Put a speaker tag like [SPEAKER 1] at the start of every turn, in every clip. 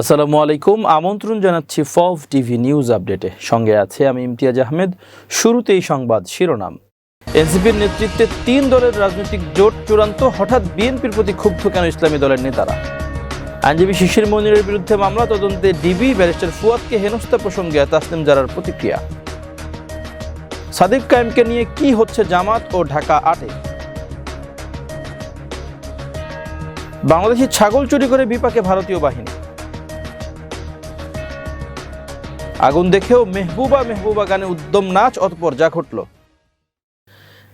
[SPEAKER 1] আসসালামু আলাইকুম। আমন্ত্রণ জানাচ্ছি ফভ টিভি নিউজ আপডেটে। সঙ্গে আছে আমি ইমতিয়াজ আহমেদ। শুরুতেই সংবাদ শিরোনাম। এনসিপির নেতৃত্বে তিন দলের রাজনৈতিক জোট চূড়ান্ত। হঠাৎ বিএনপির প্রতি ক্ষুব্ধ কেন ইসলামী দলের নেতারা? আইনজীবী শিশির মনিরের বিরুদ্ধে মামলা। তদন্তে ডিবি ব্যারিস্টার ফুয়াদকে হেনস্থা প্রসঙ্গে তাসলিম জারার প্রতিক্রিয়া। সাদিক কায়েমকে নিয়ে কি হচ্ছে জামাত ও ঢাকা আটে? বাংলাদেশি ছাগল চুরি করে বিপাকে ভারতীয় বাহিনী। আগুন দেখেও মেহবুবা মেহবুবা গানে উদ্যম নাচ অতপর যা ঘটল।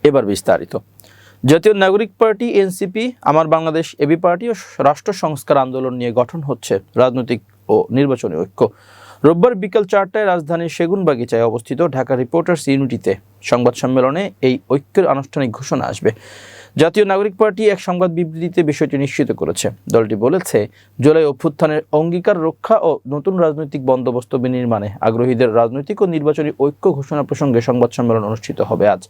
[SPEAKER 1] এবার বিস্তারিত। জাতীয় নাগরিক পার্টি, এনসিপি, আমার বাংলাদেশ, এবি পার্টি ও রাষ্ট্র সংস্কার আন্দোলন নিয়ে গঠন হচ্ছে রাজনৈতিক ও নির্বাচনী ঐক্য। রোববার বিকেল চারটায় রাজধানীর সেগুনবাগিচায় অবস্থিত ঢাকা রিপোর্টার্স ইউনিটিতে সংবাদ সম্মেলনে এই ঐক্যের আনুষ্ঠানিক ঘোষণা আসবে। জাতীয় নাগরিক পার্টি এক সংবাদ বিবৃতিতে বিষয়টি নিশ্চিত করেছে। দলটি বলেছে, জুলাই অভ্যুত্থানের অঙ্গীকার রক্ষা ও নতুন রাজনৈতিক বন্দোবস্ত বিনির্মাণে আগ্রহীদের রাজনৈতিক ও নির্বাচনী ঐক্য ঘোষণা প্রসঙ্গে সংবাদ সম্মেলন অনুষ্ঠিত হবে আজ।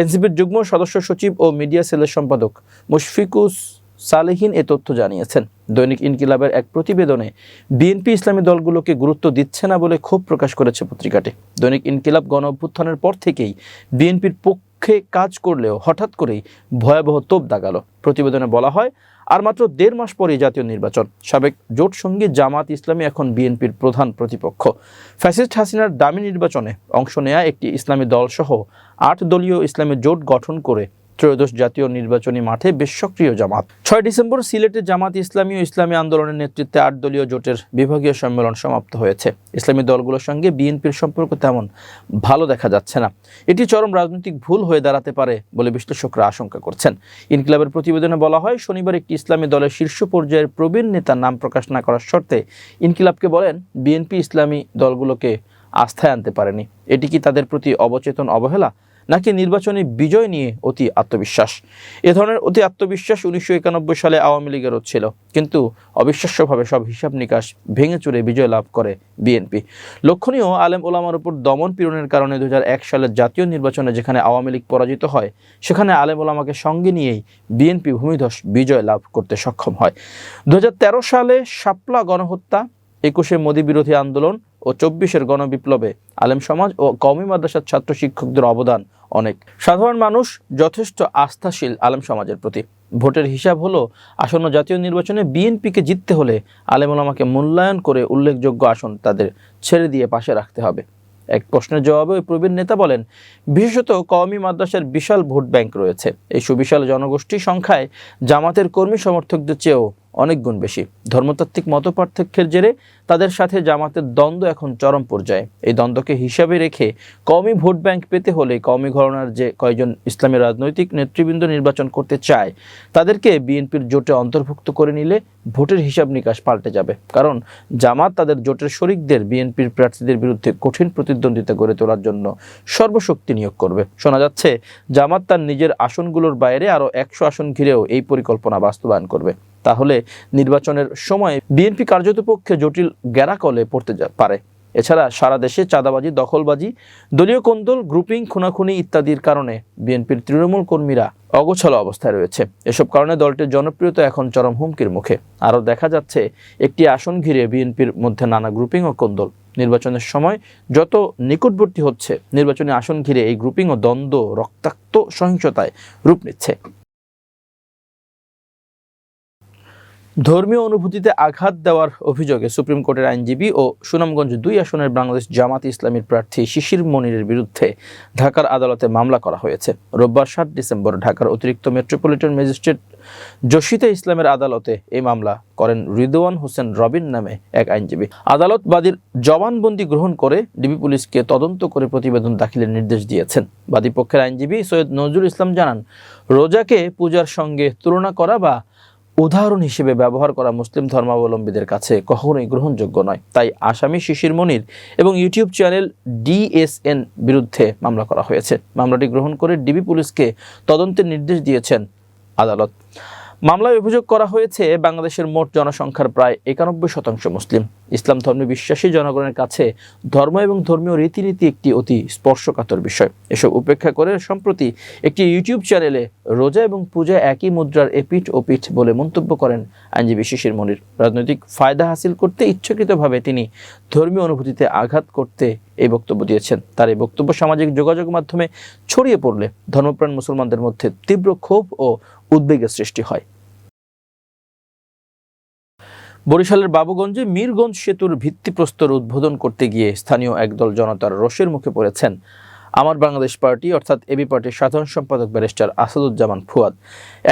[SPEAKER 1] এনসিপির যুগ্ম সদস্য সচিব ও মিডিয়া সেলের সম্পাদক মুশফিকুস সালেহিন এ তথ্য জানিয়েছেন। দৈনিক ইনকিলাবের এক প্রতিবেদনে বিএনপি ইসলামী দলগুলোকে গুরুত্ব দিচ্ছে না বলে ক্ষোভ প্রকাশ করেছে পত্রিকাটি। দৈনিক ইনকিলাব গণ অভ্যুত্থানের পর থেকেই বিএনপির পক্ষে কাজ করলেও হঠাৎ করেই ভয়াবহ তোপ দাগালো। প্রতিবেদনে বলা হয়, আর মাত্র দেড় মাস পরে জাতীয় নির্বাচন। সাবেক জোট সঙ্গী জামাত ইসলামী এখন বিএনপির প্রধান প্রতিপক্ষ। ফ্যাসিস্ট হাসিনার দামি নির্বাচনে অংশ নেয়া একটি ইসলামী দলসহ আট দলীয় ইসলামী জোট গঠন করে ত্রয়োদশ জাতীয় নির্বাচনী মাঠে বেশ সক্রিয় জামাত। ছয় ডিসেম্বর সিলেটে জামাত ইসলামী ও ইসলামী আন্দোলনের নেতৃত্বে আট দলীয় জোটের বিভাগীয় সম্মেলন সমাপ্ত হয়েছে। ইসলামী দলগুলোর সঙ্গে বিএনপির সম্পর্ক তেমন ভালো দেখা যাচ্ছে না। এটি চরম রাজনৈতিক ভুল হয়ে দাঁড়াতে পারে বলে বিশ্লেষকরা আশঙ্কা করছেন। ইনকিলাবের প্রতিবেদনে বলা হয়, শনিবার একটি ইসলামী দলের শীর্ষ পর্যায়ের প্রবীণ নেতার নাম প্রকাশ না করার শর্তে ইনকিলাবকে বলেন, বিএনপি ইসলামী দলগুলোকে আস্থায় আনতে পারেনি। এটি কি তাদের প্রতি অবচেতন অবহেলা নাকি নির্বাচনী বিজয় নিয়ে অতি আত্মবিশ্বাস? এ ধরনের অতি আত্মবিশ্বাস উনিশশো একানব্বই সালে আওয়ামী লীগেরও ছিল। কিন্তু অবিশ্বাস্যভাবে সব হিসাব নিকাশ ভেঙে চুরে বিজয় লাভ করে বিএনপি। লক্ষণীয় আলেম ওলামার উপর দমন পীড়নের কারণে দু হাজার এক সালের জাতীয় নির্বাচনে যেখানে আওয়ামী লীগ পরাজিত হয়, সেখানে আলেম ওলামাকে সঙ্গে নিয়েই বিএনপি ভূমিধস বিজয় লাভ করতে সক্ষম হয়। দু হাজার তেরো সালে শাপলা গণহত্যা, একুশে মোদী বিরোধী আন্দোলন ও চব্বিশের গণবিপ্লবে আলেম সমাজ ও কওমি মাদ্রাসার ছাত্র শিক্ষকদের অবদান অনেক। সাধারণ মানুষ যথেষ্ট আস্থাশীল আলেম সমাজের প্রতি। ভোটের হিসাব হলো, আসন্ন জাতীয় নির্বাচনে বিএনপিকে জিততে হলে আলেম ওলামাকে মূল্যায়ন করে উল্লেখযোগ্য আসন তাদের ছেড়ে দিয়ে পাশে রাখতে হবে। এক প্রশ্নের জবাবে ওই প্রবীণ নেতা বলেন, বিশেষত কওমি মাদ্রাসার বিশাল ভোট ব্যাংক রয়েছে। এই সুবিশাল জনগোষ্ঠী সংখ্যায় জামাতের কর্মী সমর্থকদের চেয়েও অনেক গুণ বেশি। ধর্মতাত্ত্বিক মত পার্থক্যের জেরে তাদের সাথে জামাতের দ্বন্দ্ব এখন চরম পর্যায়ে। এই দ্বন্দ্বকে হিসাবে রেখে কওমি ভোট ব্যাংক পেতে হলে কওমি ঘরনার যে কয়েকজন ইসলামী রাজনৈতিক নেতৃবৃন্দ নির্বাচন করতে চায়, তাদেরকে বিএনপির জোটে অন্তর্ভুক্ত করে নিলে ভোটের হিসাব নিকাশ পাল্টে যাবে। কারণ জামাত তাদের জোটের শরিকদের, বিএনপির প্রার্থীদের বিরুদ্ধে কঠিন প্রতিদ্বন্দ্বিতা গড়ে তোলার জন্য সর্বশক্তি নিয়োগ করবে। শোনা যাচ্ছে, জামাত তার নিজের আসনগুলোর বাইরে আরও একশো আসন ঘিরেও এই পরিকল্পনা বাস্তবায়ন করবে। তাহলে নির্বাচনের সময় বিএনপি কার্যত পক্ষে জটিল গ্যারাকলে পড়তে পারে। এছাড়া সারা দেশে চাঁদাবাজি, দখলবাজি, দলীয় কোন্দল গ্রুপিং খুনাখুনি ইত্যাদির কারণে বিএনপির তৃণমূল কর্মীরা অগোছালো অবস্থায় রয়েছে। এসব কারণে দলটির জনপ্রিয়তা এখন চরম হুমকির মুখে। আরও দেখা যাচ্ছে, একটি আসন ঘিরে বিএনপির মধ্যে নানা গ্রুপিং ও কোন্দল। নির্বাচনের সময় যত নিকটবর্তী হচ্ছে, নির্বাচনী আসন ঘিরে এই গ্রুপিং ও দ্বন্দ্ব, রক্তাক্ত সহিংসতায় রূপ নিচ্ছে। ধর্মীয় অনুভূতিতে আঘাত দেওয়ার অভিযোগে সুপ্রিম কোর্টের আইনজীবী ও সুনামগঞ্জ দুই আসনের বাংলাদেশ জামাত ইসলামীর প্রার্থী শিশির মনিরের বিরুদ্ধে ঢাকার আদালতে মামলা করা হয়েছে। রোববার সাত ডিসেম্বর ঢাকার অতিরিক্ত মেট্রোপলিটন ম্যাজিস্ট্রেট জসিতে ইসলামের আদালতে এই মামলা করেন রিদওয়ান হোসেন রবিন নামে এক আইনজীবী। আদালত বাদীর জবানবন্দি গ্রহণ করে ডিবি পুলিশকে তদন্ত করে প্রতিবেদন দাখিলের নির্দেশ দিয়েছেন। বাদী পক্ষের আইনজীবী সৈয়দ নজরুল ইসলাম জানান, রোজাকে পূজার সঙ্গে তুলনা করা বা উদাহরণ হিসেবে ব্যবহার করা মুসলিম ধর্মাবলম্বীদের কাছে কখনোই গ্রহণযোগ্য নয়। তাই আসামি শিশির মনির এবং ইউটিউব চ্যানেল ডিএসএন বিরুদ্ধে মামলা করা হয়েছে। মামলাটি গ্রহণ করে ডিবি পুলিশকে তদন্তের নির্দেশ দিয়েছেন আদালত। মামলায় অভিযোগ করা হয়েছে, বাংলাদেশের মোট জনসংখ্যার প্রায় একানব্বই শতাংশ মুসলিম। ইসলাম ধর্মে বিশ্বাসী জনগণের কাছে ধর্ম এবং ধর্মীয় রীতিনীতি একটি অতি স্পর্শকাতর বিষয়। এসব উপেক্ষা করে সম্প্রতি একটি ইউটিউব চ্যানেলে রোজা এবং পূজা একই মুদ্রার এপিঠ ও পিঠ বলে মন্তব্য করেন আইনজীবী শিশির মনির। রাজনৈতিক ফায়দা হাসিল করতে ইচ্ছাকৃতভাবে তিনি ধর্মীয় অনুভূতিতে আঘাত করতে এই বক্তব্য দিয়েছেন। তার এই বক্তব্য সামাজিক যোগাযোগ মাধ্যমে ছড়িয়ে পড়লে ধর্মপ্রাণ মুসলমানদের মধ্যে তীব্র ক্ষোভ ও উদ্বেগের সৃষ্টি হয়। বরিশালের বাবুগঞ্জে মীরগঞ্জ সেতুর ভিত্তিপ্রস্তর উদ্বোধন করতে গিয়ে স্থানীয় একদল জনতার রোষের মুখে পড়েছেন। আমার বাংলাদেশ পার্টি, অর্থাৎ এবি পার্টির সাধারণ সম্পাদক ব্যারিস্টার আসাদুজ্জামান ফুয়াদ।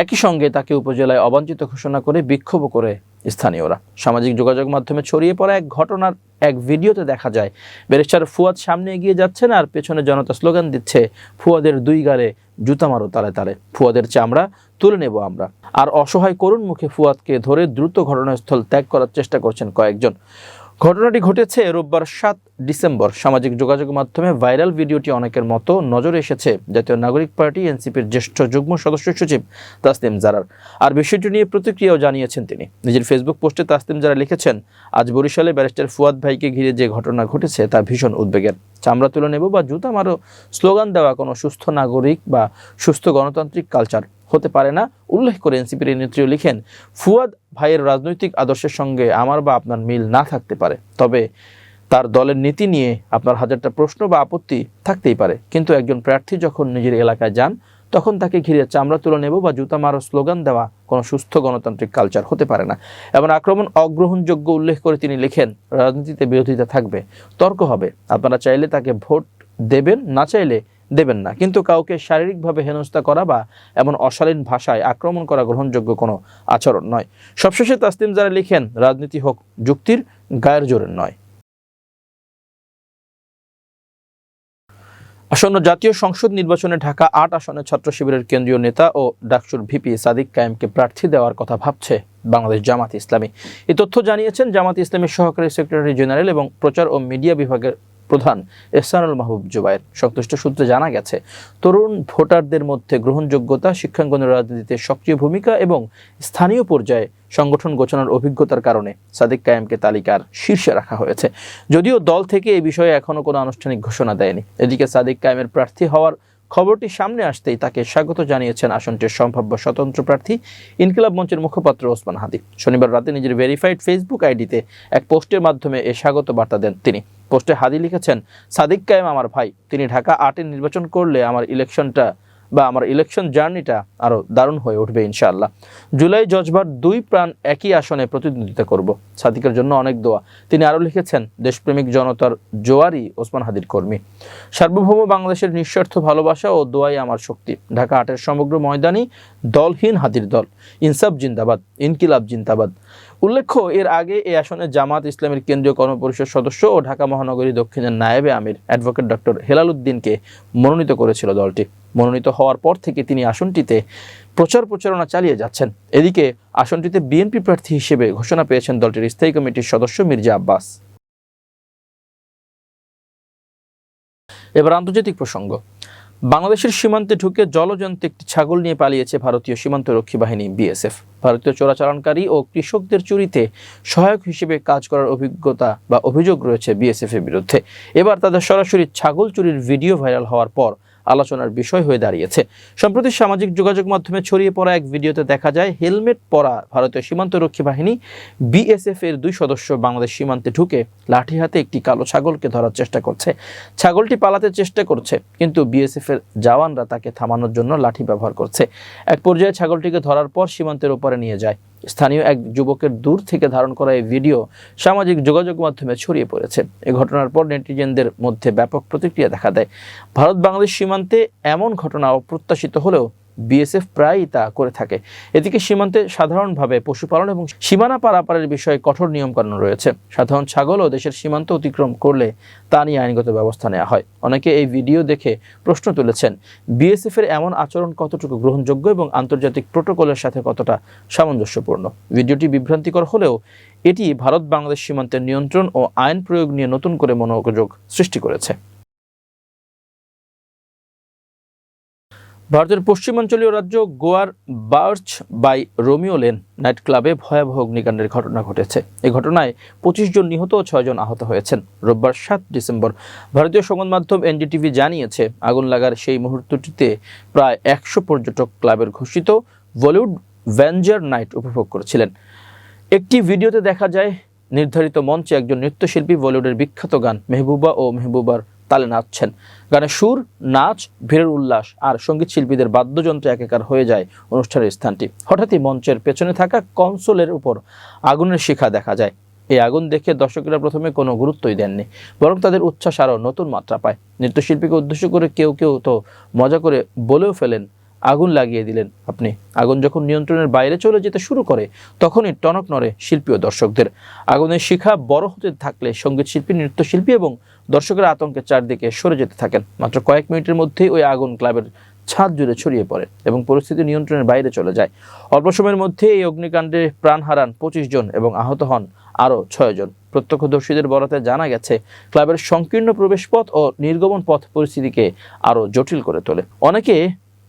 [SPEAKER 1] একই সঙ্গে তাকে উপজেলায় অবাঞ্ছিত ঘোষণা করে বিক্ষোভ করে স্থানীয়রা। সামাজিক যোগাযোগ মাধ্যমে ছড়িয়ে পড়া এক ঘটনার এক ভিডিওতে দেখা যায়। ব্যারিস্টার ফুয়াদ সামনে এগিয়ে যাচ্ছেন আর পেছনে জনতা স্লোগান দিচ্ছে, ফুয়াদের দুই গালে জুতা মারো তালে তালে, ফুয়াদের চামড়া তুলে নেব আমরা। আর অসহায় করুণ মুখে ফুয়াদকে ধরে দ্রুত ঘটনাস্থল ত্যাগ করার চেষ্টা করছেন কয়েকজন। ঘটনাটি ঘটেছে রোববার সাত ডিসেম্বর সামাজিক যোগাযোগ মাধ্যমে ভাইরাল ভিডিওটি অনেকের মতো নজরে এসেছে। জাতীয় নাগরিক পার্টি, এনসিপির জ্যেষ্ঠ যুগ্ম সদস্য সচিব তাসলিম জারার। আর বিষয়টি নিয়ে প্রতিক্রিয়াও জানিয়েছেন তিনি। নিজের ফেসবুক পোস্টে তাসলিম জারা লিখেছেন, আজ বরিশালে ব্যারিস্টার ফুয়াদ ভাইকে ঘিরে যে ঘটনা ঘটেছে তা ভীষণ উদ্বেগের। চামড়া তুলে নেব বা জুতা মারো, স্লোগান দেওয়া কোনো সুস্থ নাগরিক বা সুস্থ গণতান্ত্রিক কালচার হতে পারে না। উল্লেখ করে এনসিপির নেত্রীও লিখেন, ফুয়াদ ভাইয়ের রাজনৈতিক আদর্শের সঙ্গে আমার বা আপনার মিল না থাকতে পারে। তবে তার দলের নীতি নিয়ে আপনার হাজারটা প্রশ্ন বা আপত্তি থাকতেই পারে। কিন্তু একজন প্রার্থী যখন নিজের এলাকায় যান, তখন তাকে ঘিরে চামড়া তুলে নেব বা জুতা মারো স্লোগান দেওয়া কোনো সুস্থ গণতান্ত্রিক কালচার হতে পারে না। এবং আক্রমণ অগ্রহণযোগ্য উল্লেখ করে তিনি লিখেন, রাজনীতিতে বিরোধিতা থাকবে, তর্ক হবে। আপনারা চাইলে তাকে ভোট দেবেন, না চাইলে দেবেন না। কিন্তু কাউকে শারীরিকভাবে হেনস্থা করা বা এমন অশালীন ভাষায় আক্রমণ করা গ্রহণযোগ্য কোনো আচরণ নয়। সবশেষে তাসলিম যারা লিখেন, রাজনীতি হোক, যুক্তির গায়ের জোরের নয়। আসন্ন জাতীয় সংসদ নির্বাচনে ঢাকা আট আসনে ছাত্র শিবিরের কেন্দ্রীয় নেতা ও ডাকসুর ভিপি সাদিক কায়েমকে প্রার্থী দেওয়ার কথা ভাবছে বাংলাদেশ জামাত ইসলামী। এই তথ্য জানিয়েছেন জামাত ইসলামীর সহকারী সেক্রেটারি জেনারেল এবং প্রচার ও মিডিয়া বিভাগের প্রধান এসানুল মাহবুব জুবায়ের সংশ্লিষ্ট সূত্রে জানা গেছে, তরুণ ভোটারদের মধ্যে গ্রহণযোগ্যতা শিক্ষাঙ্গনের রাজনীতিতে সক্রিয় ভূমিকা এবং স্থানীয় পর্যায়ে সংগঠন গোছানোর অভিজ্ঞতার কারণে সাদিক কায়েমকে তালিকার শীর্ষে রাখা হয়েছে। যদিও দল থেকে এই বিষয়ে এখনও কোনো আনুষ্ঠানিক ঘোষণা দেয়নি। এদিকে সাদিক কায়েমের প্রার্থী হওয়ার খবরটি সামনে আসতেই তাকে স্বাগত জানিয়েছেন আসনটির সম্ভাব্য স্বতন্ত্র প্রার্থী ইনকিলাব মঞ্চের মুখপাত্র ওসমান হাদি। শনিবার রাতে নিজের ভেরিফাইড ফেসবুক আইডিতে এক পোস্টের মাধ্যমে এ স্বাগত বার্তা দেন তিনি। পোস্টে হাদি লিখেছেন, সাদিক কায়েম আমার ভাই। তিনি ঢাকা আটে নির্বাচন করলে আমার ইলেকশনটা বা আমার ইলেকশন জার্নিটা আরও দারুণ হয়ে উঠবে ইনশাআল্লাহ। জুলাই জজবার দুই প্রাণ একই আসনে প্রতিদ্বন্দ্বিতা করব। সাদিকের জন্য অনেক দোয়া। তিনি আরও লিখেছেন, দেশপ্রেমিক জনতার জোয়ারি ওসমান হাদির কর্মী। সার্বভৌম বাংলাদেশের নিঃস্বার্থ ভালোবাসা ও দোয়াই আমার শক্তি। ঢাকা আটের সমগ্র ময়দানই দলহীন হাদির দল। ইনসাফ জিন্দাবাদ, ইনকিলাব জিন্দাবাদ। উল্লেখ্য, এর আগে এই আসনে জামাত ইসলামের কেন্দ্রীয় কর্মপরিষদ সদস্য ও ঢাকা মহানগরী দক্ষিণের নায়েবে আমির অ্যাডভোকেট ডক্টর হেলাল উদ্দিনকে মনোনীত করেছিল দলটি। মনোনীত হওয়ার পর থেকে তিনি আসনটিতে প্রচার প্রচারণা চালিয়ে যাচ্ছেন। এদিকে আসনটিতে বিএনপি প্রার্থী হিসেবে ঘোষণা পেয়েছেন দলটির স্থায়ী কমিটির সদস্য মির্জা আব্বাস। এবার আন্তর্জাতিক প্রসঙ্গ। বাংলাদেশের সীমান্তে ঢুকে জলজন্ত একটি ছাগল নিয়ে পালিয়েছে ভারতীয় সীমান্ত রক্ষী বাহিনী বিএসএফ। ভারতীয় চোরাচালানকারী ও কৃষকদের চুরিতে সহায়ক হিসেবে কাজ করার অভিজ্ঞতা বা অভিযোগ রয়েছে বিএসএফ এর বিরুদ্ধে। এবার তাদের সরাসরি ছাগল চুরির ভিডিও ভাইরাল হওয়ার পর আলোচনার বিষয় হয়ে দাঁড়িয়েছে। সম্প্রতি সামাজিক যোগাযোগ মাধ্যমে ছড়িয়ে পড়া এক ভিডিওতে দেখা যায়, হেলমেট পরা ভারতীয় সীমান্ত রক্ষী বাহিনী বিএসএফ এর দুই সদস্য বাংলাদেশ সীমান্তে ঢুকে লাঠি হাতে একটি কালো ছাগলকে ধরার চেষ্টা করছে। ছাগলটি পালাতে চেষ্টা করছে, কিন্তু বিএসএফ এর জওয়ানরা তাকে থামানোর জন্য লাঠি ব্যবহার করছে। এক পর্যায়ে ছাগলটিকে ধরার পর সীমান্তের ওপরে নিয়ে যায় স্থানীয় এক যুবকের দূর থেকে ধারণ করা এই ভিডিও সামাজিক যোগাযোগ মাধ্যমে ছড়িয়ে পড়েছে। এই ঘটনার পর নেটিজেনদের মধ্যে ব্যাপক প্রতিক্রিয়া দেখা দেয়। ভারত বাংলাদেশ সীমান্তে এমন ঘটনা অপ্রত্যাশিত হলেও বিএসএফ প্রায়ই তা করে থাকে। এদিকে সীমান্তে সাধারণভাবে পশুপালন এবং সীমানা পারাপারের বিষয়ে কঠোর নিয়মকানুন রয়েছে। সাধারণ ছাগলও দেশের সীমান্ত অতিক্রম করলে তা নিয়ে আইনগত ব্যবস্থা নেওয়া হয়। অনেকে এই ভিডিও দেখে প্রশ্ন তুলেছেন বিএসএফ এর এমন আচরণ কতটুকু গ্রহণযোগ্য এবং আন্তর্জাতিক প্রোটোকলের সাথে কতটা সামঞ্জস্যপূর্ণ? ভিডিওটি বিভ্রান্তিকর হলেও এটি ভারত বাংলাদেশ সীমান্তের নিয়ন্ত্রণ ও আইন প্রয়োগ নিয়ে নতুন করে মনোযোগ সৃষ্টি করেছে। ভারতের পশ্চিমাঞ্চলীয় রাজ্য গোয়ার Birch by Romeo Lane night ক্লাবে ভয়াবহ অগ্নিকাণ্ডের ঘটনা ঘটেছে। এই ঘটনায় পঁচিশ জন নিহত ও ছয় জন আহত হয়েছেন। রোববার সাত ডিসেম্বর ভারতীয় সংবাদ মাধ্যম এনডিটিভি জানিয়েছে, আগুন লাগার সেই মুহূর্তটিতে প্রায় একশো পর্যটক ক্লাবের ঘোষিত বলিউড ভ্যাঞ্জার নাইট উপভোগ করেছিলেন। একটি ভিডিওতে দেখা যায়, নির্ধারিত মঞ্চে একজন নৃত্যশিল্পী বলিউডের বিখ্যাত গান মেহবুবা ও মেহবুবার তালে নাচছেন। গানে সুর, নাচ, ভিড়ের উল্লাস আর সংগীত শিল্পীদের বাদ্যযন্ত্র একাকার হয়ে যায় অনুষ্ঠানের স্থানটি। হঠাৎই মঞ্চের পেছনে থাকা কনসোলের উপর আগুনের শিখা দেখা যায়। এই আগুন দেখে দর্শকেরা প্রথমে কোনো গুরুত্বই দেননি, বরং তাদের উচ্ছ্বাস আরও নতুন মাত্রা পায়। নৃত্যশিল্পীকে উদ্দেশ্য করে কেউ কেউ তো মজা করে বলেও ফেলেন আগুন লাগিয়ে দিলেন আপনি। আগুন যখন নিয়ন্ত্রণের বাইরে চলে যেতে শুরু করে, তখনই টনক নড়ে শিল্পী ও দর্শকদের। আগুনের শিখা বড় হতে থাকলে সংগীত শিল্পী, নৃত্যশিল্পী এবং দর্শকের আতঙ্কে চারদিকে সরে যেতে থাকেন। মাত্র কয়েক মিনিটের মধ্যেই ওই আগুন ক্লাবের ছাদ জুড়ে ছড়িয়ে পড়ে এবং পরিস্থিতি নিয়ন্ত্রণের বাইরে চলে যায়। অল্প সময়ের মধ্যে এই অগ্নিকাণ্ডে প্রাণ হারান পঁচিশ জন এবং আহত হন আরও ছয় জন। প্রত্যক্ষদর্শীদের বরাতে জানা গেছে, ক্লাবের সংকীর্ণ প্রবেশপথ ও নির্গমন পথ পরিস্থিতিকে আরও জটিল করে তোলে। অনেকে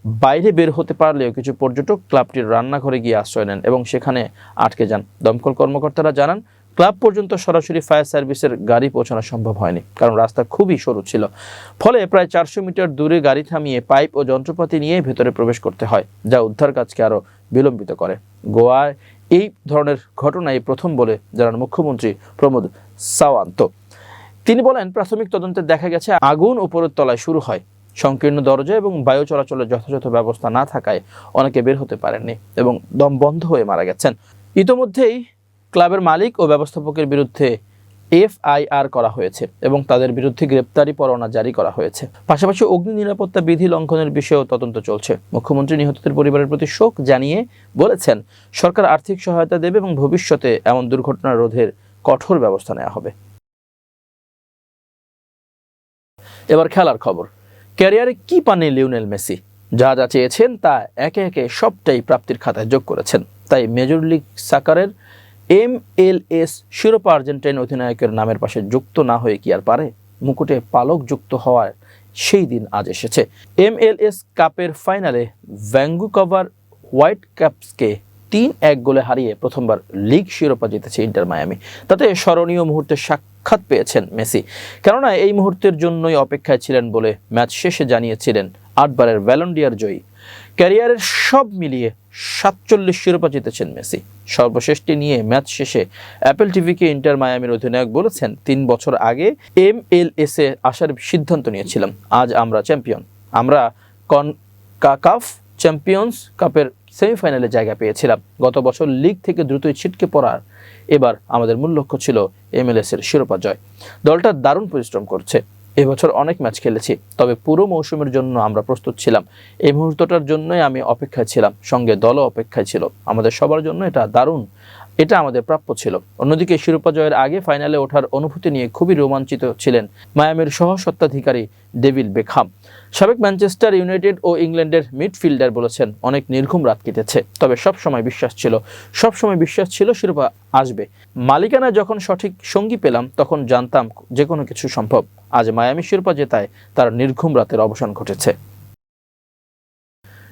[SPEAKER 1] বাইরে বের হতে পারলেও কিছু পর্যটক ক্লাবটির রান্নাঘরে গিয়ে আশ্রয় নেন এবং সেখানে আটকে যান। দমকল কর্মকর্তারা জানান, ক্লাব পর্যন্ত সরাসরি ফায়ার সার্ভিসের গাড়ি পৌঁছানো সম্ভব হয়নি, কারণ রাস্তা খুবই সরু ছিল। ফলে প্রায় চারশো মিটার দূরে গাড়ি থামিয়ে পাইপ ও যন্ত্রপাতি নিয়ে ভেতরে প্রবেশ করতে হয়, যা উদ্ধার কাজকে আরও বিলম্বিত করে। গোয়ায় এই ধরনের ঘটনাই প্রথম বলে জানান মুখ্যমন্ত্রী প্রমোদ সাওয়ান্ত। তিনি বলেন, প্রাথমিক তদন্তে দেখা গেছে, আগুন উপরের তলায় শুরু হয়। সংকীর্ণ দরজা এবং বায়ু চলাচলের যথাযথ ব্যবস্থা না থাকায় অনেকে বের হতে পারেননি এবং দম বন্ধ হয়ে মারা গেছেন। ইতোমধ্যেই ক্লাবের মালিক ও ব্যবস্থাপকের বিরুদ্ধে এফআইআর করা হয়েছে এবং তাদের বিরুদ্ধে গ্রেপ্তারি পরোয়ানা জারি করা হয়েছে। পাশাপাশি অগ্নি নিরাপত্তা বিধি লঙ্ঘনের বিষয়েও তদন্ত চলছে। মুখ্যমন্ত্রী নিহতদের পরিবারের প্রতি শোক জানিয়ে বলেছেন, সরকার আর্থিক সহায়তা দেবে এবং ভবিষ্যতে এমন দুর্ঘটনা রোধের কঠোর ব্যবস্থা নেওয়া হবে। এবার খেলার খবর। ক্যারিয়ারে কি পাননি লিওনেল মেসি? যা যা চেয়েছেন তা একে একে সবটাই প্রাপ্তির খাতায় যোগ করেছেন। তাই মেজর লিগ সাকারের এম এল এস শিরোপা আর্জেন্টাইন অধিনায়কের নামের পাশে যুক্ত না হয়ে কি আর পারে? মুকুটে পালক যুক্ত হওয়ার সেই দিন আজ এসেছে। এম এল এস কাপের ফাইনালে ভ্যাঙ্গুকভার হোয়াইট ক্যাপসকে তিন এক গোলে হারিয়ে প্রথমবার লিগ শিরোপা জিতেছে ইন্টার মায়ামি। তাতে স্মরণীয় মুহূর্তে সাক্ষাৎ পেয়েছেন মেসি। কেননা এই মুহূর্তের জন্যই অপেক্ষায় ছিলেন বলে ম্যাচ শেষে জানিয়েছিলেন আটবারের ভ্যালন্ডিয়ার জয়ী। ক্যারিয়ারের সব মিলিয়ে সাতচল্লিশ শিরোপা জিতেছেন মেসি। সর্বশেষটি নিয়ে ম্যাচ শেষে অ্যাপেল টিভিকে ইন্টার মায়ামির অধিনায়ক বলেছেন, তিন বছর আগে এম এল এস এ আসার সিদ্ধান্ত নিয়েছিলাম। আজ আমরা চ্যাম্পিয়ন। আমরা কন কাকাফ চ্যাম্পিয়ন্স কাপের সেমিফাইনালে জায়গা পেয়েছিলাম। গত বছর লিগ থেকে দ্রুতই ছিটকে পড়ার এবার আমাদের মূল লক্ষ্য ছিল এমএলএস এর শিরোপা জয়। দলটা দারুণ পরিশ্রম করছে। এবছর অনেক ম্যাচ খেলেছি, তবে পুরো মৌসুমের জন্য আমরা প্রস্তুত ছিলাম। এই মুহূর্তটার জন্যই আমি অপেক্ষায় ছিলাম, সঙ্গে দলও অপেক্ষায় ছিল। আমাদের সবার জন্য এটা দারুণ এটা আমাদের প্রাপ্য ছিল। অন্যদিকে শিরোপা জয়ের আগে ফাইনালে ওঠার অনুভূতি নিয়ে খুবই রোমাঞ্চিত ছিলেন মায়ামির সহসত্ত্বাধিকারী ডেভিল বেখাম সাবেক ম্যানচেস্টার ইউনাইটেড ও ইংল্যান্ডের মিডফিল্ডার বলেছেন, অনেক নির্ঘুম রাত কেটেছে। তবে সব সময় বিশ্বাস ছিল সব সময় বিশ্বাস ছিল শিরোপা আসবে। মালিকানা যখন সঠিক সঙ্গী পেলাম, তখন জানতাম যে কোনো কিছু সম্ভব। আজ মায়ামি শিরোপা জেতায় তার নির্ঘুম রাতের অবসান ঘটেছে।